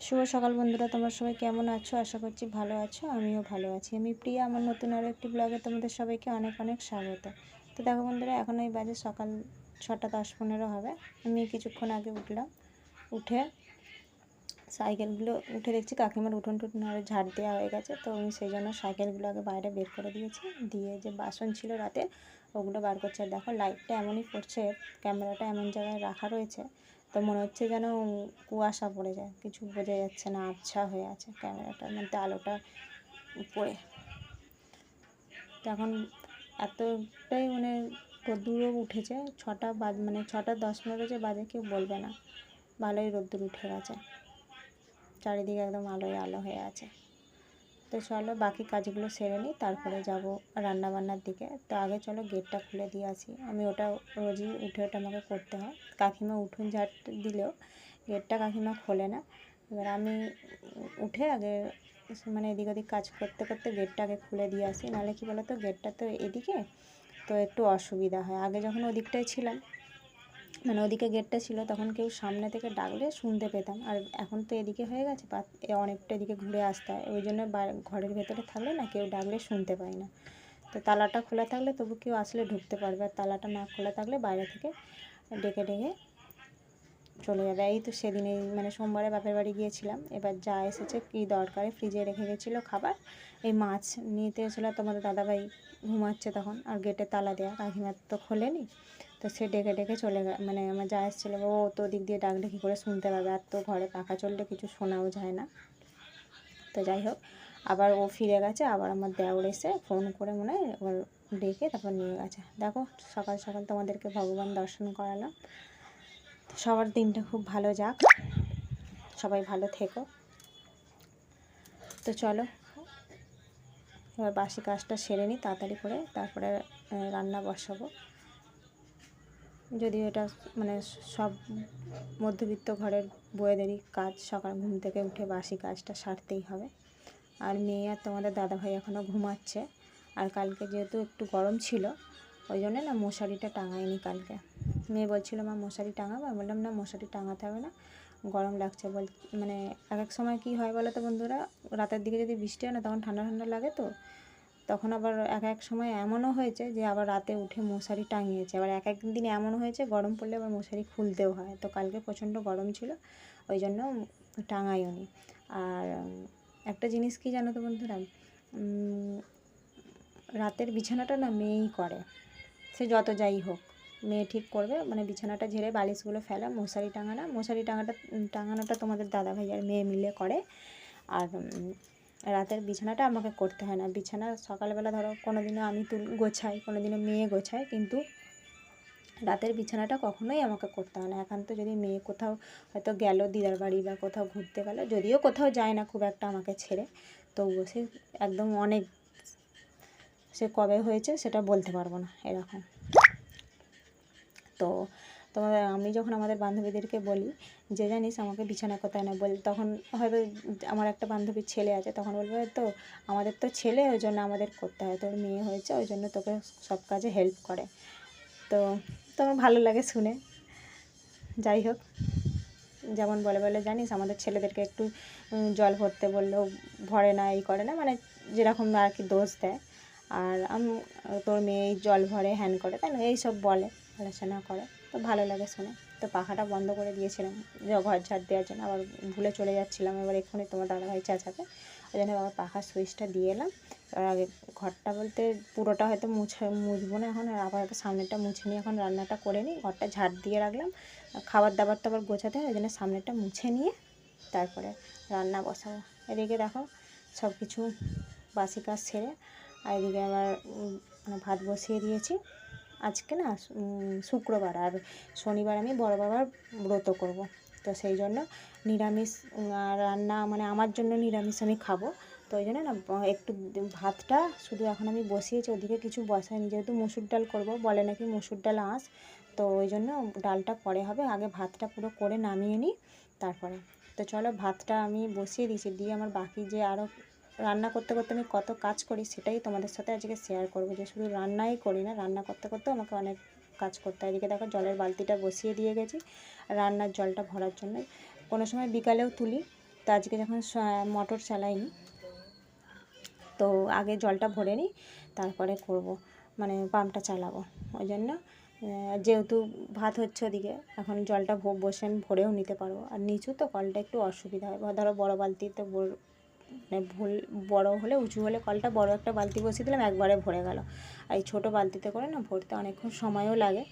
শুভ সকাল বন্ধুরা, তোমরা সবাই কেমন আছো? আশা করছি ভালো আছো, আমিও ভালো আছি। আমি প্রিয়া, আমার নতুন আরও একটি ব্লগে তোমাদের সবাইকে অনেক অনেক স্বাগত। তো দেখো বন্ধুরা, এখন ওই বাজে সকাল ছটা দশ পনেরো হবে। আমি কিছুক্ষণ আগে উঠলাম, উঠে সাইকেলগুলো উঠে দেখছি কাকিমার উঠোন টুটন আরও ঝাড় দেওয়া হয়ে গেছে। তো আমি সেই জন্য সাইকেলগুলো আগে বাইরে বের করে দিয়েছি। দিয়ে যে বাসন ছিল রাতে ওগুলো বার করছে। দেখো লাইটটা এমনই পড়ছে ক্যামেরাটা এমন জায়গায় রাখা রয়েছে, তো মনে হচ্ছে যেন কুয়াশা পড়ে যায়। কিছু বোঝা যাচ্ছে না, আবছা হয়ে আছে ক্যামেরাটার মধ্যে, আলোটা পড়ে তো এখন এতটাই মানে রোদ্দুরও উঠেছে, ছটা বাজ মানে ছটা দশ পনেরো যে বাজে কেউ বলবে না। ভালোই রোদ্দুর উঠে গেছে। চারিদিকে একদম আলোয় আলো হয়ে আছে। তো চলো বাকি কাজগুলো সেরে নিই, তারপরে যাব রান্না বান্নার দিকে। তো আগে চলো গেটটা খুলে দিয়ে আসি। আমি ওটা রোজই উঠে ওটা আমাকে করতে হয়। কাকিমা উঠোন ঝাড় দিলেও গেটটা কাকিমা খোলে না। এবার আমি উঠে আগে মানে এদিক ওদিক কাজ করতে করতে গেটটা আগে খুলে দিয়ে আসি। নাহলে কী বলো তো গেটটা তো এদিকে তো একটু অসুবিধা হয়। আগে যখন ওদিকটায় ছিলাম মানে ওদিকে গেটটা ছিল, তখন কেউ সামনে থেকে ডাকলে শুনতে পেতাম। আর এখন তো এদিকে হয়ে গেছে অনেকটা এদিকে ঘুরে আসতে হয়। ওই জন্য ঘরের ভেতরে থাকলে না কেউ ডাকলে শুনতে পাই না। তো তালাটা খোলা থাকলে তবু কেউ আসলে ঢুকতে পারবে। আর তালাটা না খোলা থাকলে বাইরে থেকে ডেকে ডেকে চলে যাবে। এই তো সেদিন মানে সোমবারে বাপের বাড়ি গিয়েছিলাম। এবার যা এসেছে, কী দরকারে ফ্রিজে রেখে গেছিল খাবার। এই মাছ নিতে এসেছিল তোমাদের দাদাভাই ঘুমাচ্ছে তখন। আর গেটে তালা দেওয়া কাকিমার তো খোলেনি। তো সে ডেকে ডেকে চলে মানে আমার যা এসেছিল ও তো দিক দিয়ে ডাকলে কী করে শুনতে পাবে। আর তো ঘরে পাখা চললে কিছু শোনাও যায় না। তো যাই হোক, আবার ও ফিরে গেছে, আবার আমার দেওর এসে ফোন করে মনে হয় এবার ডেকে তারপর নিয়ে গেছে। দেখো, সকাল সকাল তোমাদেরকে ভগবান দর্শন করালাম। সবার দিনটা খুব ভালো যাক। সবাই ভালো থেকো। তো চলো, এবার বাসি কাজটা সেরে নিই তাড়াতাড়ি করে তারপরে রান্না বসাবো। যদিও এটা মানে সব মধ্যবিত্ত ঘরের বউয়েদেরই কাজ, সকাল ঘুম থেকে উঠে বাসি কাজটা সারতেই হবে। আর মেয়ে আর তোমাদের দাদাভাই এখনও ঘুমাচ্ছে। আর কালকে যেহেতু একটু গরম ছিল, ওই জন্য না মশারিটা টাঙায়নি কালকে। মেয়ে বলছিল, মা, মশারি টাঙাবো? আমি বললাম, না, মশারি টাঙাতে হবে না, গরম লাগছে। বল মানে এক এক সময় কী হয় বলো তো বন্ধুরা, রাতের দিকে যদি বৃষ্টি হয় না, তখন ঠান্ডা ঠান্ডা লাগে তো। তখন আবার এক এক সময় এমনও হয়েছে যে আবার রাতে উঠে মশারি টাঙিয়েছে। আবার এক এক দিন এমনও হয়েছে, গরম পড়লে আবার মশারি খুলতেও হয়। তো কালকে প্রচণ্ড গরম ছিল, ওই জন্য টাঙাইও নি। আর একটা জিনিস কি জানো তো বন্ধুরা? রাতের বিছানাটা না মেয়েই করে। সে যত যাই হোক, মেয়ে ঠিক করবে। মানে বিছানাটা ঝেড়ে বালিশগুলো ফেলা, মশারি টাঙানো। মশারি টাঙাটা, টাঙানোটা তোমাদের দাদাভাই আর মেয়ে মিলে করে। আর রাতের বিছানাটা আমাকে করতে হয় না। বিছানা সকালবেলা ধরো কোনো দিনও আমি তুল গোছাই কোনো দিনও মেয়ে গোছায় কিন্তু রাতের বিছানাটা কখনোই আমাকে করতে হয় না। একান্ত যদি মেয়ে কোথাও হয়তো গেল দিদার বাড়ি বা কোথাও ঘুরতে গেলো, যদিও কোথাও যায় না খুব একটা আমাকে ছেড়ে, তবুও সে একদম অনেক সে কবে হয়েছে সেটা বলতে পারব না এরকম। তো তোমাদের আমি যখন আমাদের বান্ধবীদেরকে বলি, যে জানিস আমাকে বিছানা কোথায় না বল তখন হয়তো আমার একটা বান্ধবীর ছেলে আছে, তখন বলবে তো আমাদের তো ছেলে, ওই জন্য আমাদের করতে হয়, তোর মেয়ে হয়েছে, ওই জন্য তোকে সব কাজে হেল্প করে। তো তোমার ভালো লাগে শুনে। যাই হোক, যেমন বলে বলে, জানিস আমাদের ছেলেদেরকে একটু জল ভরতে বললেও ভরে না, এই করে না মানে যেরকম আর কি দোষ দেয়। আর আমি, তোর মেয়ে জল ভরে, হ্যান করে, তাই না? এইসব বলে, আলোচনা করে। ভালো লাগে শুনে। তো পাখাটা বন্ধ করে দিয়েছিলাম। ঘর ঝাড় দেওয়ার জন্য আবার ভুলে চলে যাচ্ছিলাম। এবার এক্ষুনি তোমার দাদাভাই চাচাকে ওই জন্য আবার পাখার সুইচটা দিয়ে এলাম। এবার আগে ঘরটা বলতে পুরোটা হয়তো মুছে, মুছবো না এখন। আর আবার সামনেটা মুছে নিয়ে এখন রান্নাটা করে নিই। ঘরটা ঝাড় দিয়ে রাখলাম। খাবার দাবার তো আবার গোছাতে হয়। ওই জন্য সামনেটা মুছে নিয়ে তারপরে রান্না বসাবো। এদিকে দেখো সব কিছু বাসি কাজ ছেড়ে আর এদিকে আবার মানে ভাত বসিয়ে দিয়েছি। আজকে না শুক্রবার আর শনিবার আমি বড় বাবার ব্রত করব। তো সেই জন্য নিরামিষ রান্না মানে আমার জন্য নিরামিষ আমি খাব। তো ওই জন্য না একটু ভাতটা শুধু এখন আমি বসিয়েছি, ওদিকে কিছু বসাইনি যেহেতু মুসুর ডাল করব, বলে নাকি মুসুর ডাল আঁশ। তো ওই জন্য ডালটা পরে হবে, আগে ভাতটা পুরো করে নামিয়ে নিই, তারপরে। তো চলো ভাতটা আমি বসিয়ে দিয়েছি, দিয়ে আমার বাকি যে আরও রান্না করতে করতে আমি কত কাজ করি সেটাই তোমাদের সাথে আজকে শেয়ার করব। যে শুধু রান্নাই করি না, রান্না করতে করতেও আমাকে অনেক কাজ করতে হয়। এদিকে দেখো জলের বালতিটা বসিয়ে দিয়ে গেছি, রান্নার জলটা ভরার জন্য। কোনো সময় বিকালেও তুলি, তো আজকে যখন মোটর চালাইনি, তো আগে জলটা ভরে নিই, তারপরে করব মানে পাম্পটা চালাবো। ওই জন্য যেহেতু ভাত হচ্ছে ওদিকে, এখন জলটা বসে আমি ভরেও নিতে পারব। আর নিচু তো কলটা একটু অসুবিধা হয়। ধরো বড়ো বালতিতে মানে ভুল, বড় হলে, উঁচু হলে কলটা বড় একটা বালতি বসিয়ে দিলাম, একবারে ভরে গেল। আর এই ছোটো বালতিতে করে না ভরতে অনেকক্ষণ সময়ও লাগে।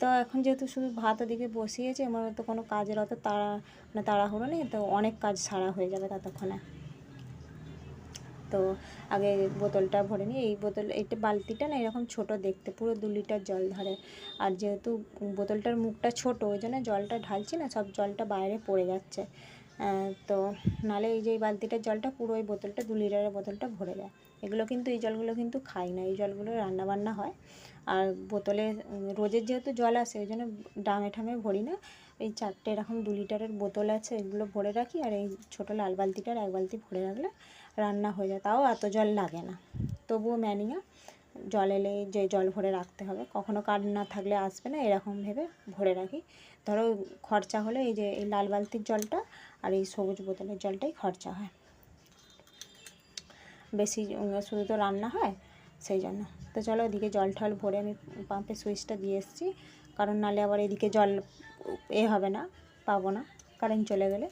তো এখন যেহেতু শুধু ভাত ওদিকে বসিয়েছে আমার তো কোনো কাজের অত তাড়া মানে তাড়াহুড়ো নেই, তো অনেক কাজ সারা হয়ে যাবে ততক্ষণে। তো আগে বোতলটা ভরে নিই, এই বোতল, এইটা বালতিটা না এরকম ছোট দেখতে, পুরো দু লিটার জল ধরে। আর যেহেতু বোতলটার মুখটা ছোট, ওই জন্য জলটা ঢালছি না, সব জলটা বাইরে পড়ে যাচ্ছে। তো নালে এই যে এই বালতিটার জলটা পুরো ওই বোতলটা দু লিটারের বোতলটা ভরে যায়। এগুলো কিন্তু এই জলগুলো কিন্তু খাই না, এই জলগুলো রান্না বান্না হয়। আর বোতলে রোজের যেহেতু জল আসে, ওই জন্য ডামে ঠামে ভরি না। এই চারটে এরকম দু লিটারের বোতল আছে, এগুলো ভরে রাখি, আর এই ছোটো লাল বালতিটার এক বালতি ভরে রাখলে রান্না হয়ে যায়। তাও এত জল লাগে না। তবুও ম্যানিয়া, জল এলে যে জল ভরে রাখতে হবে। কখনো কারেন্ট না থাকলে আসবে না, এরকম ভেবে ভরে রাখি। ধরো খরচা হলে এই যে এই লাল বালতির জলটা আর এই সবুজ বোতলের জলটাই খরচা হয়। বেশি শুধু তো রান্না হয় সেই জন্য। তো চলো ওদিকে জল টল ভরে আমি পাম্পের সুইচটা দিয়ে এসেছি। কারণ নালে আবার এদিকে জল এ হবে না, পাবো না কারেন্ট চলে গেলে।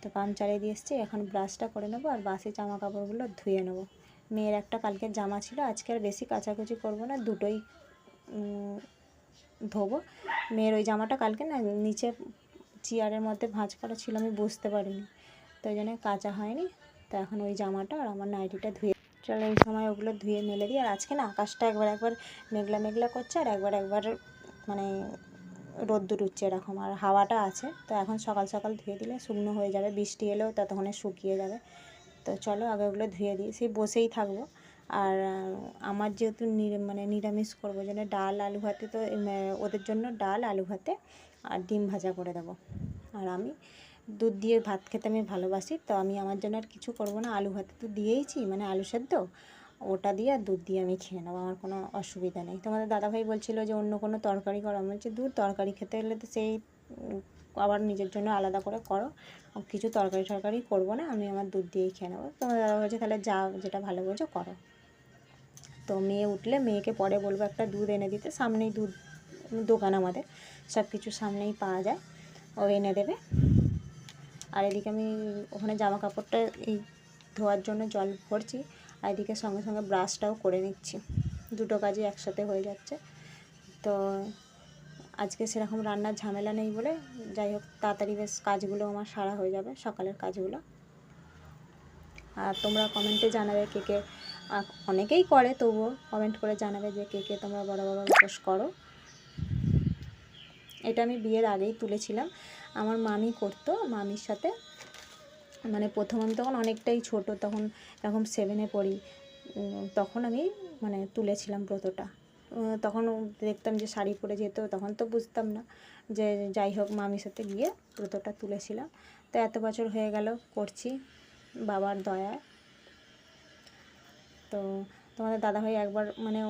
তো পাম্প চালিয়ে দিয়ে এসেছি, এখন ব্রাশটা করে নেব আর বাসি জামা কাপড়গুলো ধুয়ে নেব। মেয়ের একটা কালকের জামা ছিল, আজকে আর বেশি কাচাকুচি করব না, দুটোই ধোবো। মেয়ের ওই জামাটা কালকে না, নিচে চেয়ারের মধ্যে ভাঁজ করা ছিল, আমি বুঝতে পারিনি। তো ওই জন্য কাচা হয়নি। তো এখন ওই জামাটা আর আমার নাইটিটা ধুয়ে চলো এই সময় ওগুলো ধুয়ে মেলে দিই। আর আজকে না আকাশটা একবার একবার মেঘলা মেঘলা করছে আর একবার একবার মানে রোদ্দুর উঠছে এরকম। আর হাওয়াটা আছে, তো এখন সকাল সকাল ধুয়ে দিলে শুকনো হয়ে যাবে, বৃষ্টি এলেও ততক্ষণে শুকিয়ে যাবে। তো চলো আগে ওগুলো ধুয়ে দিই, সেই বসেই থাকব। আর আমার যেহেতু মানে নিরামিষ করব জন্য ডাল, আলু ভাতে তো ওদের জন্য ডাল, আলু ভাতে। আর ডিম ভাজা করে দেবো। আর আমি দুধ দিয়ে ভাত খেতে আমি ভালোবাসি, তো আমি আমার জন্য আর কিছু করব না। আলু ভাতে তো দিয়েইছি মানে আলু সেদ্ধ। ওটা দিয়ে আর দুধ দিয়ে আমি খেয়ে নেব, আমার কোনো অসুবিধা নেই। তোমাদের দাদাভাই বলছিল যে অন্য কোনো তরকারি করো, আমি বলছি দুধ তরকারি খেতে গেলে তো সেই আবার নিজের জন্য আলাদা করে করো। কিছু তরকারি টরকারি করব না, আমি আমার দুধ দিয়েই খেয়ে নেব। তোমাদের দাদা বলছে, তাহলে যা যেটা ভালো বোঝো করো। তো মেয়ে উঠলে, মেয়েকে পরে বলব, একটা দুধ এনে দিতে, সামনেই দুধ, দোকান আমাদের। সব কিছু সামনেই পাওয়া যায়। ও এনে দেবে। আর এদিকে আমি ওখানে জামা কাপড়টা এই ধোয়ার জন্য জল ভরছি। আর এদিকে সঙ্গে সঙ্গে ব্রাশটাও করে নিচ্ছি। দুটো কাজই একসাথে হয়ে যাচ্ছে। তো আজকে সেরকম রান্নার ঝামেলা নেই বলে যাই হোক, তাড়াতাড়ি বেশ কাজগুলো আমার সারা হয়ে যাবে, সকালের কাজগুলো। আর তোমরা কমেন্টে জানাবে কে কে অনেকেই করে তবুও কমেন্ট করে জানাবে যে কে কে তোমরা বড় বাবা উপোস করো। এটা আমি বিয়ের আগেই তুলেছিলাম। আমার মামি করতো, মামির সাথে। মানে প্রথম আমি তখন অনেকটাই ছোট, তখন এরকম সেভেনে পড়ি। তখন আমি মানে তুলেছিলাম ব্রতটা। তখন দেখতাম যে শাড়ি পরে যেত তখন তো বুঝতাম না যে যাই হোক মামির সাথে গিয়ে ব্রতটা তুলেছিলাম। তো এত বছর হয়ে গেল, করছি বাবার দয়ায় তো তোমাদের দাদাভাই একবার মানে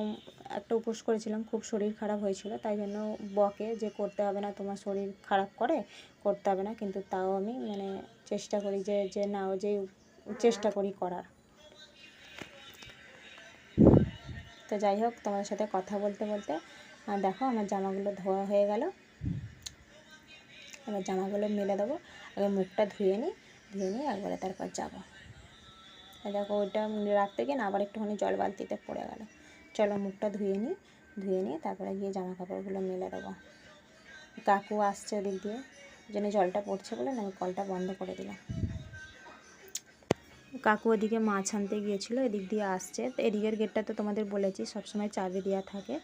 একটা উপোস করেছিলাম, খুব শরীর খারাপ হয়েছিল, তাই জন্য বকে যে করতে হবে না, তোমার শরীর খারাপ করে, করতে হবে না, কিন্তু তাও আমি মানে চেষ্টা করি যে যে না, ও যে চেষ্টা করি করার। তো যাই হোক, তোমাদের সাথে কথা বলতে বলতে দেখো আমার জামাগুলো ধোয়া হয়ে গেল। এবার জামাগুলো মেলে দেবো। আগে মুখটা ধুয়ে নিই, ধুয়ে নিয়ে একবারে তারপর যাব। দেখো ওইটা রাখতে গিয়ে না আবার একটুখানি জল বালতিতে পড়ে গেল। চলো মুখটা ধুয়ে নিই, ধুয়ে নিয়ে তারপরে গিয়ে জামা কাপড়গুলো মেলে দেবো। কাকু আসছে ওদিক দিয়ে জন্য জলটা পড়ছে বলে আমি কলটা বন্ধ করে দিলাম। কাকু ওদিকে মাছ আনতে গিয়েছিল, এদিক দিয়ে আসছে। তো এদিকের গেটটা তো তোমাদের বলেছি, সবসময় চাবি দেওয়া থাকে।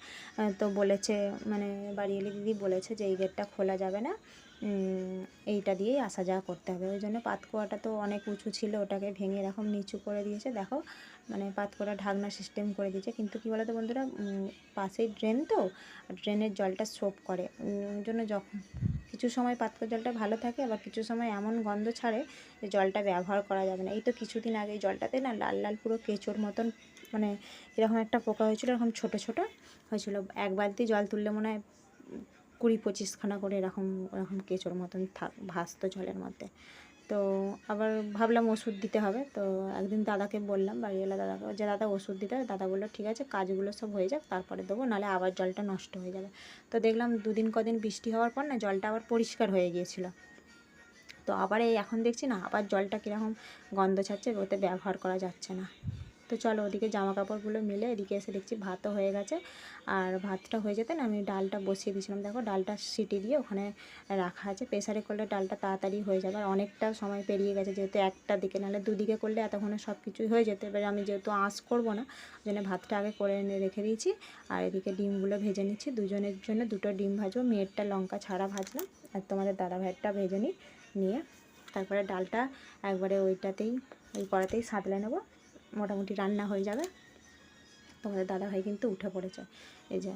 তো বলেছে মানে বাড়িয়েলি দিদি বলেছে যে এই গেটটা খোলা যাবে না। এইটা দিয়েই আসা যাওয়া করতে হবে। ওই জন্য পাতকুয়াটা তো অনেক উঁচু ছিল, ওটাকে ভেঙে এরকম নিচু করে দিয়েছে। দেখো মানে পাতকুয়া ঢাকনা সিস্টেম করে দিয়েছে। কিন্তু কী বলতো বন্ধুরা পাশেই ড্রেন তো ড্রেনের জলটা সোপ করে। ওই জন্য যখন কিছু সময় পাতকুয়া জলটা ভালো থাকে, আবার কিছু সময় এমন গন্ধ ছাড়ে যে জলটা ব্যবহার করা যাবে না। এই তো কিছুদিন আগে জলটাতে না লাল লাল পুরো কেঁচোর মতন মানে এরকম একটা পোকা হয়েছিল, এরকম ছোট ছোট হয়েছিল। এক বালতি জল তুললে মনে হয় কুড়ি পঁচিশখানা করে এরকম এরকম কেঁচোর মতন থাক, ভাসতো জলের মধ্যে। তো আবার ভাবলাম ওষুধ দিতে হবে। তো একদিন দাদাকে বললাম, বাড়িওয়ালা দাদাকে, যে দাদা ওষুধ দিতে হবে। দাদা বলল, ঠিক আছে, কাজগুলো সব হয়ে যাক, তারপরে দেবো, নাহলে আবার জলটা নষ্ট হয়ে যাবে। তো দেখলাম দুদিন, কদিন বৃষ্টি হওয়ার পর না, জলটা আবার পরিষ্কার হয়ে গিয়েছিল। তো আবার এই এখন দেখছি না, আবার জলটা কীরকম গন্ধ ছাড়ছে, ওতে ব্যবহার করা যাচ্ছে না। তো চলো ওদিকে জামা কাপড়গুলো মিলে এদিকে এসে দেখছি ভাতও হয়ে গেছে। আর ভাতটা হয়ে যেতে না আমি ডালটা বসিয়ে দিয়েছিলাম। দেখো ডালটা সিটি দিয়ে ওখানে রাখা আছে। প্রেসারে করলে ডালটা তাড়াতাড়ি হয়ে যাবে। আর অনেকটা সময় পেরিয়ে গেছে যেহেতু একটা দিকে, নাহলে দুদিকে করলে এতক্ষণে সব কিছুই হয়ে যেত। এবারে আমি যেহেতু আঁচ করব না, ওই জন্য ভাতটা আগে করে এনে রেখে দিয়েছি। আর এদিকে ডিমগুলো ভেজে নিচ্ছি। দুজনের জন্য দুটো ডিম ভাজবো। মেয়েরটা লঙ্কা ছাড়া ভাজলাম। আর তোমাদের দাদা ভাইয়েরটা ভেজে নিই নিয়ে তারপরে ডালটা একবারে ওইটাতেই ওই কড়াতেই সাঁতলে নেব। মোটামুটি রান্না হয়ে যাবে। তোমাদের দাদাভাই কিন্তু উঠে পড়েছে। এই যে,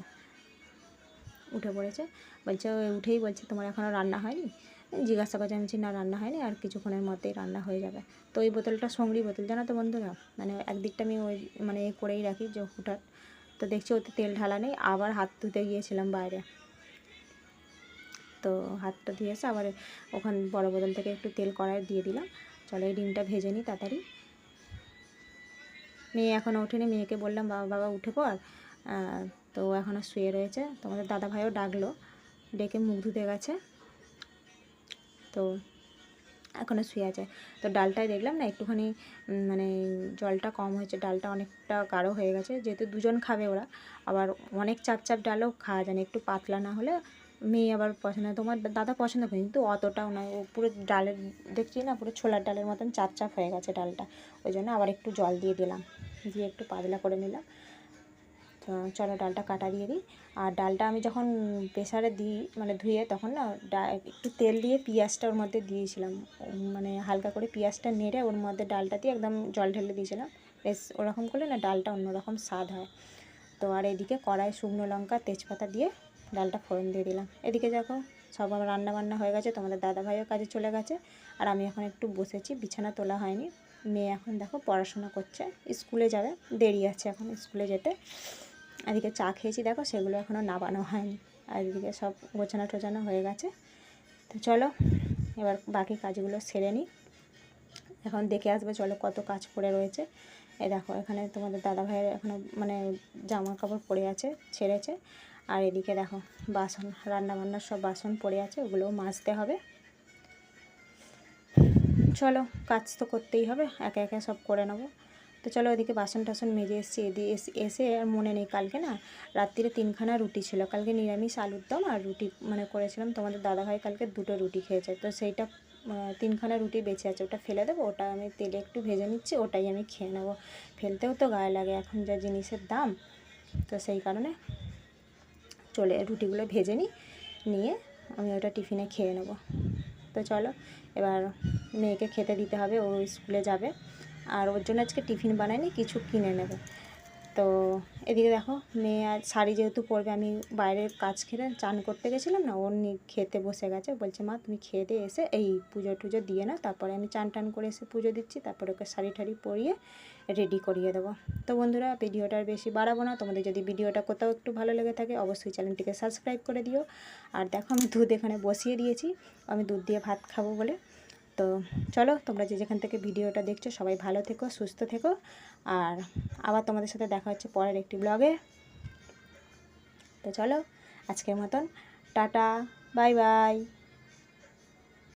উঠে পড়েছে। বলছে উঠেই বলছে, তোমার এখনও রান্না হয়নি? জিজ্ঞাসা করছে, আমি না, রান্না হয়নি, আর কিছুক্ষণের মধ্যেই রান্না হয়ে যাবে। তো ওই বোতলটা সঙ্গরি বোতল, জানো তো বন্ধুরা? মানে একদিকটা আমি ওই মানে করেই রাখি, যে হুটার। তো দেখছি ওতে তেল ঢালা নেই, আবার হাত ধুতে গিয়েছিলাম বাইরে। তো হাতটা এসে আবার ওখান বড় বোতল থেকে একটু তেল কড়াই দিয়ে দিলাম। চলো এই ডিমটা ভেজে নিই তাড়াতাড়ি। মেয়ে এখনও ওঠেনি, মেয়েকে বললাম, বাবা বাবা, উঠে পর তো এখনও শুয়ে রয়েছে। তোমাদের দাদা ভাইও ডাকলো, ডেকে মুখ ধুতে গেছে। তো এখনও শুয়ে আছে। তো ডালটায় দেখলাম না, একটুখানি মানে জলটা কম হয়েছে, ডালটা অনেকটা গাঢ় হয়ে গেছে। যেহেতু দুজন খাবে ওরা, আবার অনেক চাপ চাপ ডালও খাওয়া যায় না, একটু পাতলা না হলে মেয়ে আবার পছন্দ তোমার দাদা পছন্দ করে কিন্তু অতটাও নয়। ও পুরো ডালের, দেখছি না, পুরো ছোলার ডালের মতন চাপ চাপ হয়ে গেছে ডালটা। ওই জন্য আবার একটু জল দিয়ে দিলাম। দিয়ে একটু পাতলা করে নিলাম। তো চলো ডালটা কাটা দিয়ে দিই। আর ডালটা আমি যখন প্রেসারে দিই মানে ধুয়ে তখন না একটু তেল দিয়ে পেঁয়াজটা ওর মধ্যে দিয়েছিলাম। মানে হালকা করে পেঁয়াজটা নেড়ে ওর মধ্যে ডালটা দিয়ে একদম জল ঢেলে দিয়েছিলাম। বেশ ওরকম করলে না ডালটা অন্যরকম স্বাদ হয়। তো আর এদিকে কড়াই শুকনো লঙ্কা, তেজপাতা দিয়ে ডালটা ফোড়ন দিয়ে দিলাম। এদিকে দেখো সব আমার রান্না বান্না হয়ে গেছে, তোমাদের দাদা ভাইও কাজে চলে গেছে, আর আমি এখন একটু বসেছি, বিছানা তোলা হয়নি। মেয়ে এখন দেখো পড়াশোনা করছে, স্কুলে যাবে, দেরি আছে এখন স্কুলে যেতে। এদিকে চা খেয়েছি, দেখো সেগুলো এখনও নাবানো হয়নি, আর এদিকে সব গোছানো টোছানো হয়ে গেছে। তো চলো, এবার বাকি কাজগুলো সেরে নিই। এখন দেখে আসবে, চলো কত কাজ পড়ে রয়েছে। এ দেখো, এখানে তোমাদের দাদা ভাইয়ের এখনও মানে জামা কাপড় পড়ে আছে, ছেড়েছে। আর এদিকে দেখো বাসন, রান্নাবান্নার সব বাসন পড়ে আছে, ওগুলোও মাজতে হবে। চলো, কাজ তো করতেই হবে, একে একে সব করে নেব। তো চলো ওদিকে বাসন টাসন মেজে এসেছি এদিকে এসে আর মনে নেই কালকে না, রাত্রিরে তিনখানা রুটি ছিল। কালকে নিরামিষ আলুর দম আর রুটি মানে করেছিলাম, তোমাদের দাদাভাই কালকে দুটো রুটি খেয়েছে। তো সেইটা তিনখানা রুটি বেঁচে আছে, ওটা ফেলে দেবো, ওটা আমি তেলে একটু ভেজে নিচ্ছি, ওটাই আমি খেয়ে নেব। ফেলতেও তো গায়ে লাগে, এখন যা জিনিসের দাম, তো সেই কারণে চলে রুটিগুলো ভেজে নিই, নিয়ে আমি ওটা টিফিনে খেয়ে নেব। তো চলো, এবার মেয়েকে খেতে দিতে হবে, ও স্কুলে যাবে। আর ওর জন্য আজকে টিফিন বানাইনি কিছু কিনে নেবে। তো এদিকে দেখো, মেয়ে আর শাড়ি যেহেতু পরবে, আমি বাইরের কাজ খেতে চান করতে গেছিলাম না, ওর খেতে বসে গেছে। বলছে, মা, তুমি খেয়ে দিয়ে এসে এই পুজো টুজো দিয়ে না তারপরে আমি চান টান করে এসে পুজো দিচ্ছি, তারপরে ওকে শাড়ি ঠাড়ি পরিয়ে রেডি করিয়ে দেবো। তো বন্ধুরা, ভিডিওটা আর বেশি বাড়াবো না, তোমাদের যদি ভিডিওটা কোথাও একটু ভালো লেগে থাকে, অবশ্যই চ্যানেলটিকে সাবস্ক্রাইব করে দিও। আর দেখো, আমি দুধ এখানে বসিয়ে দিয়েছি, আমি দুধ দিয়ে ভাত খাব বলে। তো চলো, তোমরা যে যেখান থেকে ভিডিওটা দেখছ, সবাই ভালো থেকো, সুস্থ থেকো। আর আবার তোমাদের সাথে দেখা হচ্ছে পরের একটি ব্লগে। তো চলো, আজকের মতন, টাটা, বাই বাই।